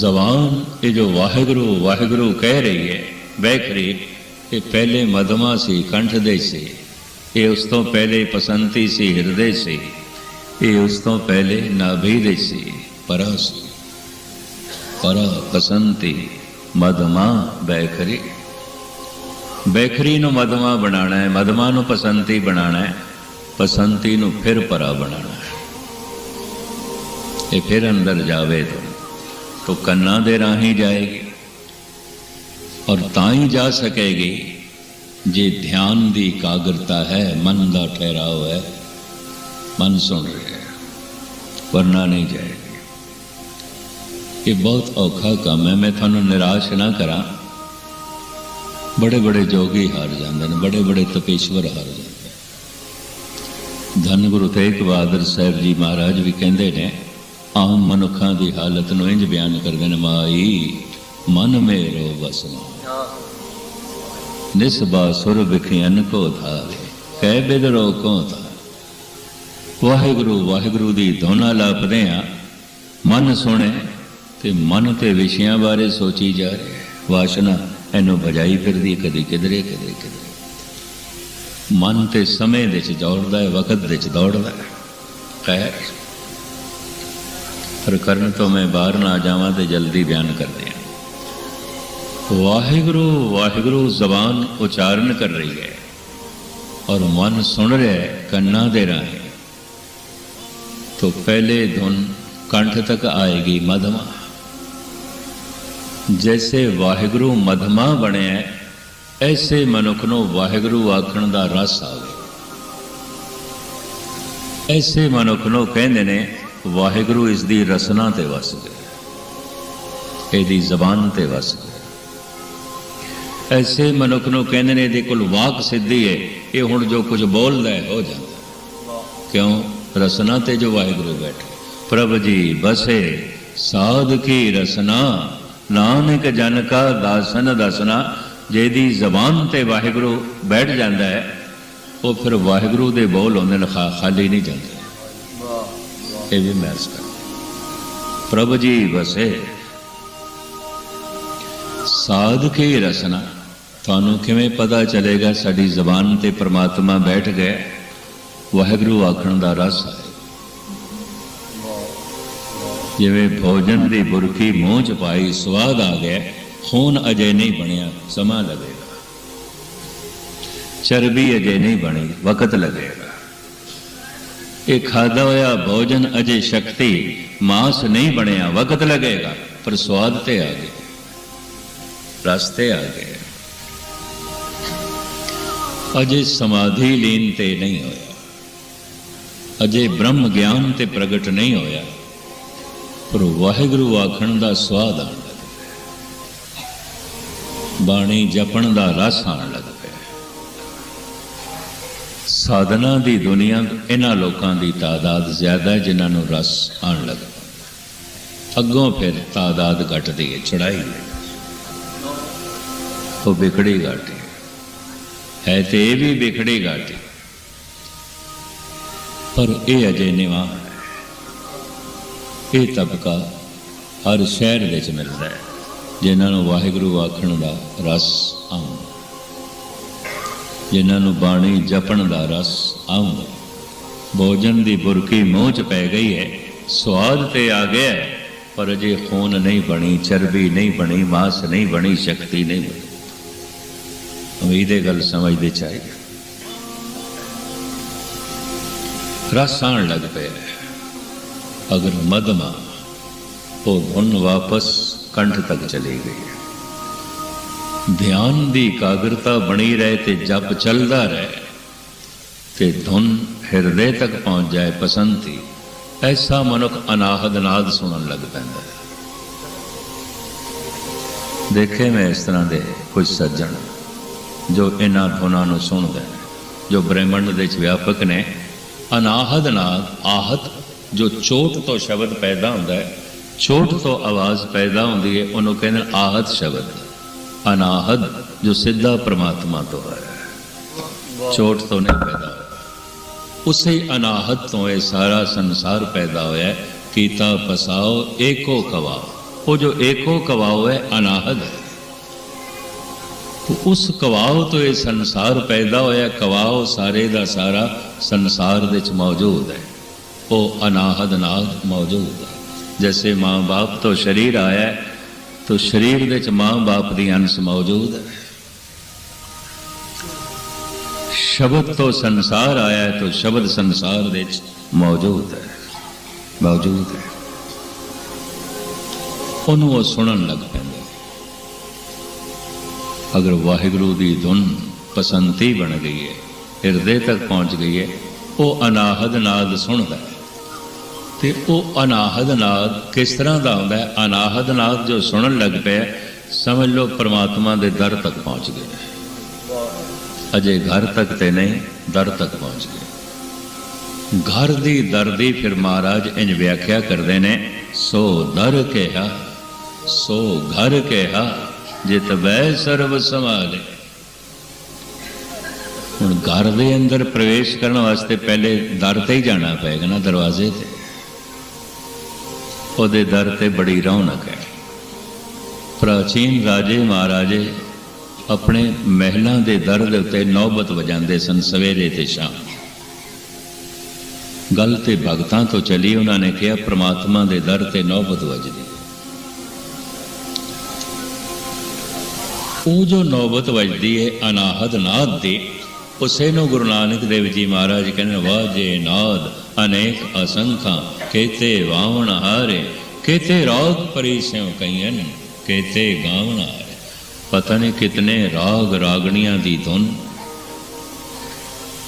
ਜ਼ਬਾਨ, ਇਹ ਜੋ ਵਾਹਿਗੁਰੂ ਵਾਹਿਗੁਰੂ ਕਹਿ ਰਹੀ ਹੈ ਬੈਖਰੀ ਇਹ ਪਹਿਲੇ ਮਦਮਾ ਸੀ, ਕੰਠ ਦੇ ਸੀ। ਇਹ ਉਸ ਤੋਂ ਪਹਿਲੇ ਪਸੰਤੀ ਸੀ, ਹਿਰਦੇ ਸੀ। ਇਹ ਉਸ ਤੋਂ ਪਹਿਲੇ ਨਾਭੀ ਦੇ ਸੀ, ਪਰਾ ਸੀ। ਪਰਾ, ਪਸੰਤੀ ਮਦਮਾ ਬੈਖਰੀ ਬੈਖਰੀ ਨੂੰ ਮਦਮਾ ਬਣਾਉਣਾ ਹੈ ਮਦਮਾ ਨੂੰ ਪਸੰਤੀ ਬਣਾਉਣਾ ਹੈ, ਪਸੰਤੀ ਨੂੰ ਫਿਰ ਪਰਾ ਬਣਾਉਣਾ ਹੈ। ਇਹ ਫਿਰ ਅੰਦਰ ਜਾਵੇ ਤਾਂ। तो ਕੰਨਾਂ ਦੇ ਰਾਹੀਂ ਜਾਏਗੀ ਔਰ ਤਾਂ ਹੀ ਜਾ ਸਕੇਗੀ ਜੇ ਧਿਆਨ ਦੀ ਇਕਾਗਰਤਾ ਹੈ ਮਨ ਦਾ ਠਹਿਰਾਓ ਹੈ ਮਨ ਸੁਣ ਰਿਹਾ ਹੈ ਵਰਨਾ ਨਹੀਂ ਜਾਏਗੀ ਇਹ ਬਹੁਤ ਔਖਾ ਕੰਮ ਹੈ ਮੈਂ ਤੁਹਾਨੂੰ ਨਿਰਾਸ਼ ਨਾ ਕਰਾਂ ਬੜੇ ਬੜੇ ਜੋਗੀ ਹਾਰ ਜਾਂਦੇ ਨੇ ਬੜੇ ਬੜੇ ਤਪੇਸ਼ਵਰ ਹਾਰ ਜਾਂਦੇ ਨੇ ਧੰਨ ਗੁਰੂ ਤੇਗ ਬਹਾਦਰ ਸਾਹਿਬ ਜੀ ਮਹਾਰਾਜ ਵੀ ਕਹਿੰਦੇ ਨੇ ਆਮ ਮਨੁੱਖਾਂ ਦੀ ਹਾਲਤ ਨੂੰ ਇੰਜ ਬਿਆਨ ਕਰਦੇ ਨੇ ਮਾਈ, ਮਨ ਮੇਰੋ ਵਸਨਾ ਨਿਸਬਾ ਸੁਰ ਵਿਖਿਆਨ ਕੋ ਧਾਰੇ, ਕਹਿ ਬਿਦਰੋ ਕੋ ਧਾਰੇ। ਵਾਹਿਗੁਰੂ ਵਾਹਿਗੁਰੂ ਦੀ ਧੋਨਾ ਲਾਪਦੇ ਆ। ਮਨ ਸੁਣੇ ਤੇ ਮਨ ਤੇ ਵਿਸ਼ਿਆਂ ਬਾਰੇ ਸੋਚੀ ਜਾ ਰਹੀ। ਵਾਸ਼ਨਾ ਇਹਨੂੰ ਭਜਾਈ ਫਿਰਦੀ ਕਦੀ ਕਿਧਰੇ, ਕਦੇ ਕਿਧਰੇ। ਮਨ ਤੇ ਸਮੇਂ ਦੇ ਚ ਦੌੜਦਾ ਹੈ, ਵਕਤ ਦੇ ਚ ਦੌੜਦਾ ਹੈ। ਖੈਰ। ਪਰ ਕਰਨ ਤੋਂ ਮੈਂ ਬਾਹਰ ਨਾ ਜਾਵਾਂ ਤੇ ਜਲਦੀ ਬਿਆਨ ਕਰਦੇ ਹਾਂ ਵਾਹਿਗੁਰੂ ਵਾਹਿਗੁਰੂ ਜ਼ਬਾਨ ਉਚਾਰਨ ਕਰ ਰਹੀ ਹੈ ਔਰ ਮਨ ਸੁਣ ਰਿਹਾ ਹੈ ਕੰਨਾਂ ਦੇ ਰਾਹੀਂ तो पहले धुन कंठ तक आएगी मधमा जैसे ਵਾਹਿਗੁਰੂ ਮਧਮਾ ਬਣਿਆ ਐਸੇ ਮਨੁੱਖ ਨੂੰ ਵਾਹਿਗੁਰੂ ਆਖਣ ਦਾ ਰਸ ਆਵੇ ਐਸੇ ਮਨੁੱਖ ਨੂੰ ਕਹਿੰਦੇ ਨੇ ਵਾਹਿਗੁਰੂ ਇਸ ਦੀ ਰਸਨਾ ਤੇ ਵਸ ਗਿਆ ਇਹਦੀ ਜ਼ਬਾਨ ਤੇ ਵਸ ਗਿਆ ਐਸੇ ਮਨੁੱਖ ਨੂੰ ਕਹਿੰਦੇ ਨੇ ਇਹਦੇ ਕੋਲ ਵਾਕ ਸਿੱਧੀ ਹੈ ਇਹ ਹੁਣ ਜੋ ਕੁਝ ਬੋਲਦਾ ਹੈ ਹੋ ਜਾਂਦਾ। ਕਿਉਂ? ਰਸਨਾ ਤੇ ਜੋ ਵਾਹਿਗੁਰੂ ਬੈਠੇ। ਪ੍ਰਭ ਜੀ ਬਸੇ, ਸਾਧ ਕੀ ਰਸਨਾ? ਨਾਨਕ ਜਨ ਕਾ ਦਾਸਨ ਦਸਨਾ। ਜਿਹਦੀ ਜ਼ਬਾਨ ਤੇ ਵਾਹਿਗੁਰੂ ਬੈਠ ਜਾਂਦਾ ਹੈ ਉਹ ਫਿਰ ਵਾਹਿਗੁਰੂ ਦੇ ਬੋਲ ਹੁੰਦੇ ਨੇ ਖਾ- ਖਾਲੀ ਨਹੀਂ ਜਾਂਦੇ। ਇਹ ਵੀ ਮੈਸ ਕਰ ਪ੍ਰਭ ਜੀ ਵਸੇ। ਸਾਧ ਕੇ ਰਸਨਾ, ਤੁਹਾਨੂੰ ਕਿਵੇਂ ਪਤਾ ਚੱਲੇਗਾ ਸਾਡੀ ਜ਼ਬਾਨ ਤੇ ਪ੍ਰਮਾਤਮਾ ਬੈਠ ਗਏ? ਵਾਹਿਗੁਰੂ ਆਖਣ ਦਾ ਰਸ ਹੈ। ਜਿਵੇਂ ਭੋਜਨ ਦੀ ਬੁਰਕੀ ਮੂੰਹ ਚ ਪਾਈ ਸਵਾਦ ਆ ਗਿਆ, ਖੂਨ ਅਜੇ ਨਹੀਂ ਬਣਿਆ, ਸਮਾਂ ਲੱਗੇਗਾ। ਚਰਬੀ ਅਜੇ ਨਹੀਂ ਬਣੀ, ਵਕਤ ਲੱਗੇਗਾ। ਇਹ ਖਾਦਾ ਹੋਇਆ ਭੋਜਨ ਅਜੇ ਸ਼ਕਤੀ, ਮਾਸ ਨਹੀਂ ਬਣਿਆ, ਵਕਤ ਲੱਗੇਗਾ, ਪਰ ਸਵਾਦ ਤੇ ਆ ਗਿਆ। ਰਸਤੇ ਆ ਗਏ। ਅਜੇ ਸਮਾਧੀ ਲੀਨ ਤੇ ਨਹੀਂ ਹੋਇਆ। ਅਜੇ ਬ੍ਰਹਮ ਗਿਆਨ ਤੇ ਪ੍ਰਗਟ ਨਹੀਂ ਹੋਇਆ। ਪਰ ਵਾਹਿਗੁਰੂ ਆਖਣ ਦਾ ਸਵਾਦ ਆਣ ਲੱਗ ਬਾਣੀ ਜਪਣ ਦਾ ਰਸ ਆਣ ਲੱਗ। ਸਾਧਨਾ ਦੀ ਦੁਨੀਆ ਇਹਨਾਂ ਲੋਕਾਂ ਦੀ ਤਾਦਾਦ ਜ਼ਿਆਦਾ ਹੈ ਜਿਨ੍ਹਾਂ ਨੂੰ ਰਸ ਆਣ ਲੱਗ ਅੱਗੋਂ ਫਿਰ ਤਾਦਾਦ ਘਟਦੀ ਹੈ ਚੜਾਈ ਉਹ ਵਿਖੜੀ ਘਾਟੀ ਹੈ। ਤੇ ਇਹ ਵੀ ਵਿਖੜੀ ਘਾਟੀ ਪਰ ਇਹ ਅਜੇ ਨਿਵਾ ਇਹ ਤਬਕਾ ਹਰ ਸ਼ਹਿਰ ਵਿੱਚ ਮਿਲਦਾ ਹੈ, ਜਿਨ੍ਹਾਂ ਨੂੰ ਵਾਹਿਗੁਰੂ ਆਖਣ ਦਾ ਰਸ ਆਉਂਦਾ ਜਿਨ੍ਹਾਂ ਨੂੰ ਬਾਣੀ ਜਪਣ ਦਾ ਰਸ ਆਉਂਦਾ ਭੋਜਨ ਦੀ ਬੁਰਕੀ ਮੂੰਹ 'ਚ ਪੈ ਗਈ ਹੈ, ਸਵਾਦ ਤੇ ਆ ਗਿਆ ਪਰ ਅਜੇ ਖੂਨ ਨਹੀਂ ਬਣੀ, ਚਰਬੀ ਨਹੀਂ ਬਣੀ, ਮਾਸ ਨਹੀਂ ਬਣੀ, ਸ਼ਕਤੀ ਨਹੀਂ ਬਣੀ। ਉਮੀਦ ਇਹ ਗੱਲ ਸਮਝਦੇ ਚਾਹੀਏ ਰਸ ਆਉਣ ਲੱਗ ਪਿਆ ਅਗਰ ਮਦਮਾ ਉਹ ਧੁਨ ਵਾਪਸ ਕੰਠ ਤੱਕ ਚਲੀ ਗਈ ਹੈ। ਧਿਆਨ ਦੀ ਇਕਾਗਰਤਾ ਬਣੀ ਰਹੇ ਤੇ ਜਪ ਚੱਲਦਾ ਰਹੇ, ਤੇ ਧੁਨ ਹਿਰਦੇ ਤੱਕ ਪਹੁੰਚ ਜਾਏ ਪਸੰਦ ਪਸੰਤੀ ਐਸਾ ਮਨੁੱਖ ਅਨਾਹਦ ਨਾਦ ਸੁਣਨ ਲੱਗ ਪੈਂਦਾ ਹੈ। ਦੇਖੇ ਮੈਂ ਇਸ ਤਰ੍ਹਾਂ ਦੇ ਕੁਝ ਸੱਜਣ, ਜੋ ਇਹਨਾਂ ਧੁਨਾਂ ਨੂੰ ਸੁਣਦੇ ਜੋ ਬ੍ਰਹਿਮੰਡ ਦੇ ਵਿੱਚ ਵਿਆਪਕ ਨੇ। ਅਨਾਹਦ ਨਾਦ, ਆਹਤ, ਜੋ ਚੋਟ ਤੋਂ ਸ਼ਬਦ ਪੈਦਾ ਹੁੰਦਾ ਹੈ, ਚੋਟ ਤੋਂ ਆਵਾਜ਼ ਪੈਦਾ ਹੁੰਦੀ ਹੈ, ਉਹਨੂੰ ਕਹਿੰਦੇ ਨੇ ਆਹਤ ਸ਼ਬਦ। ਅਨਾਹਦ, ਜੋ ਸਿੱਧਾ ਪ੍ਰਮਾਤਮਾ ਤੋਂ ਹੈ। ਚੋਟ ਤੋਂ ਨਹੀਂ ਪੈਦਾ ਹੋਇਆ। ਉਸੇ ਅਨਾਹਤ ਤੋਂ ਇਹ ਸਾਰਾ ਸੰਸਾਰ ਪੈਦਾ ਹੋਇਆ ਕੀਤਾ ਫਸਾਓ, ਏਕੋ ਕਵਾਓ। ਉਹ ਜੋ ਏਕੋ ਕਵਾਓ ਹੈ, ਅਨਾਹਦ ਹੈ। ਤੋ ਉਸ ਕਵਾਓ ਤੋਂ ਇਹ ਸੰਸਾਰ ਪੈਦਾ ਹੋਇਆ ਕਵਾਓ ਸਾਰੇ ਦਾ ਸਾਰਾ ਸੰਸਾਰ ਵਿੱਚ ਮੌਜੂਦ ਹੈ। ਉਹ ਅਨਾਹਦ ਨਾਦ ਮੌਜੂਦ ਹੈ। ਜੈਸੇ ਮਾਂ-ਬਾਪ ਤੋਂ ਸ਼ਰੀਰ ਆਇਆ ਤੋ ਸ਼ਰੀਰ ਦੇ ਵਿੱਚ ਮਾਂ-ਬਾਪ ਦੀ ਅੰਸ਼ ਮੌਜੂਦ ਹੈ। ਸ਼ਬਦ ਤੋਂ ਸੰਸਾਰ ਆਇਆ ਹੈ, ਤੋ ਸ਼ਬਦ ਸੰਸਾਰ ਦੇ ਵਿੱਚ ਮੌਜੂਦ ਹੈ। ਮੌਜੂਦ ਹੈ। ਉਹਨੂੰ ਉਹ ਸੁਣਨ ਲੱਗ ਪੈਂਦੇ ਅਗਰ ਵਾਹਿਗੁਰੂ ਦੀ ਧੁਨ ਪਸੰਤੀ ਬਣ ਗਈ ਹੈ ਹਿਰਦੇ ਤੱਕ ਪਹੁੰਚ ਗਈ ਹੈ ਉਹ ਅਨਾਹਦ ਨਾਦ ਸੁਣਦਾ ਹੈ। ਤੇ ਉਹ ਅਨਾਹਦ ਨਾਦ ਕਿਸ ਤਰ੍ਹਾਂ ਦਾ ਹੁੰਦਾ ਹੈ? ਅਨਾਹਦ ਨਾਦ ਜੋ ਸੁਣਨ ਲੱਗ ਪਿਆ, ਸਮਝ ਲਓ ਪ੍ਰਮਾਤਮਾ ਦੇ ਦਰ ਤੱਕ ਪਹੁੰਚ ਗਏ ਅਜੇ ਘਰ ਤੱਕ ਤੇ ਨਹੀਂ, ਦਰ ਤੱਕ ਪਹੁੰਚ ਗਏ। ਘਰ ਦੀ ਦਰ ਦੀ ਫਿਰ ਮਹਾਰਾਜ ਇੰਜ ਵਿਆਖਿਆ ਕਰਦੇ ਨੇ, ਸੋ ਦਰ ਕਿਹਾ, ਸੋ ਘਰ ਕਿਹਾ, ਜਿਤ ਵੈ ਸਰਬ ਸਮਾਲੇ ਹੁਣ ਘਰ ਦੇ ਅੰਦਰ ਪ੍ਰਵੇਸ਼ ਕਰਨ ਵਾਸਤੇ ਪਹਿਲੇ ਦਰ ਤੇ ਹੀ ਜਾਣਾ ਪਏਗਾ ਨਾ ਦਰਵਾਜ਼ੇ ਤੇ। ਉਹਦੇ ਦਰ ਤੇ ਬੜੀ ਰੌਣਕ ਹੈ। ਪ੍ਰਾਚੀਨ ਰਾਜੇ ਮਹਾਰਾਜੇ ਆਪਣੇ ਮਹਿਲਾਂ ਦੇ ਦਰ ਦੇ ਉੱਤੇ ਨੌਬਤ ਵਜਾਉਂਦੇ ਸਨ ਸਵੇਰੇ ਤੇ ਸ਼ਾਮ। ਗੱਲ ਤੇ ਭਗਤਾਂ ਤੋਂ ਚਲੀ ਉਹਨਾਂ ਨੇ ਕਿਹਾ, ਪ੍ਰਮਾਤਮਾ ਦੇ ਦਰ ਤੇ ਨੌਬਤ ਵਜਦੀ ਉਹ ਜੋ ਨੌਬਤ ਵੱਜਦੀ ਹੈ, ਅਨਾਹਦ ਨਾਦ ਦੀ ਉਸੇ ਨੂੰ ਗੁਰੂ ਨਾਨਕ ਦੇਵ ਜੀ ਮਹਾਰਾਜ ਕਹਿੰਦੇ ਵਾਜੇ ਨਾਦ, ਅਨੇਕ ਅਸੰਖਾਂ ਕੇਤੇ ਵਾਵਣ ਹਾਰੇ ਕੇਤੇ ਰਾਗ ਪਰਿਸਿਉ ਕਈਨ ਕੇਤੇ ਗਾਵਣ ਹਾਰੇ ਪਤਾ ਨਹੀਂ ਕਿਤਨੇ ਰਾਗ ਰਾਗਣੀਆਂ ਦੀ ਧੁਨ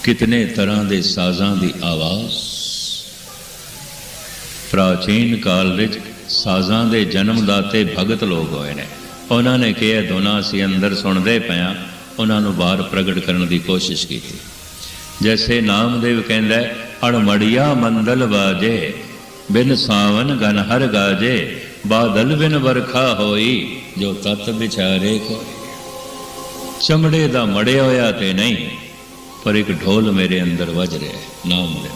ਕਿਤਨੇ ਤਰ੍ਹਾਂ ਦੇ ਸਾਜ਼ਾਂ ਦੀ ਆਵਾਜ਼ ਪ੍ਰਾਚੀਨ ਕਾਲ ਵਿੱਚ ਸਾਜ਼ਾਂ ਦੇ ਜਨਮ ਜਨਮਦਾਤੇ ਭਗਤ ਲੋਕ ਹੋਏ ਨੇ ਉਹਨਾਂ ਨੇ ਕਿਹਾ ਦੋਨਾਂ ਅਸੀਂ ਅੰਦਰ ਸੁਣਦੇ ਪਿਆ ਉਹਨਾਂ ਨੂੰ ਬਾਹਰ ਪ੍ਰਗਟ ਕਰਨ ਦੀ ਕੋਸ਼ਿਸ਼ ਕੀਤੀ ਜੈਸੇ ਨਾਮਦੇਵ ਕਹਿੰਦਾ ਅੜਮੜੀਆ ਮੰਦਲ ਬਾਜੇ ਬਿਨ ਸਾਵਨ ਗਨ ਹਰ ਗਾਜੇ, ਬਾਦਲ ਬਿਨ ਵਰਖਾ ਹੋਈ, ਜੋ ਤਤ ਵਿਚਾਰੇ ਕੋ। ਚਮੜੇ ਦਾ ਮੜਿਆ ਹੋਇਆ ਤੇ ਨਹੀਂ, ਪਰ ਇੱਕ ਢੋਲ ਮੇਰੇ ਅੰਦਰ ਵੱਜ ਰਿਹਾ ਨਾਮ ਦੇ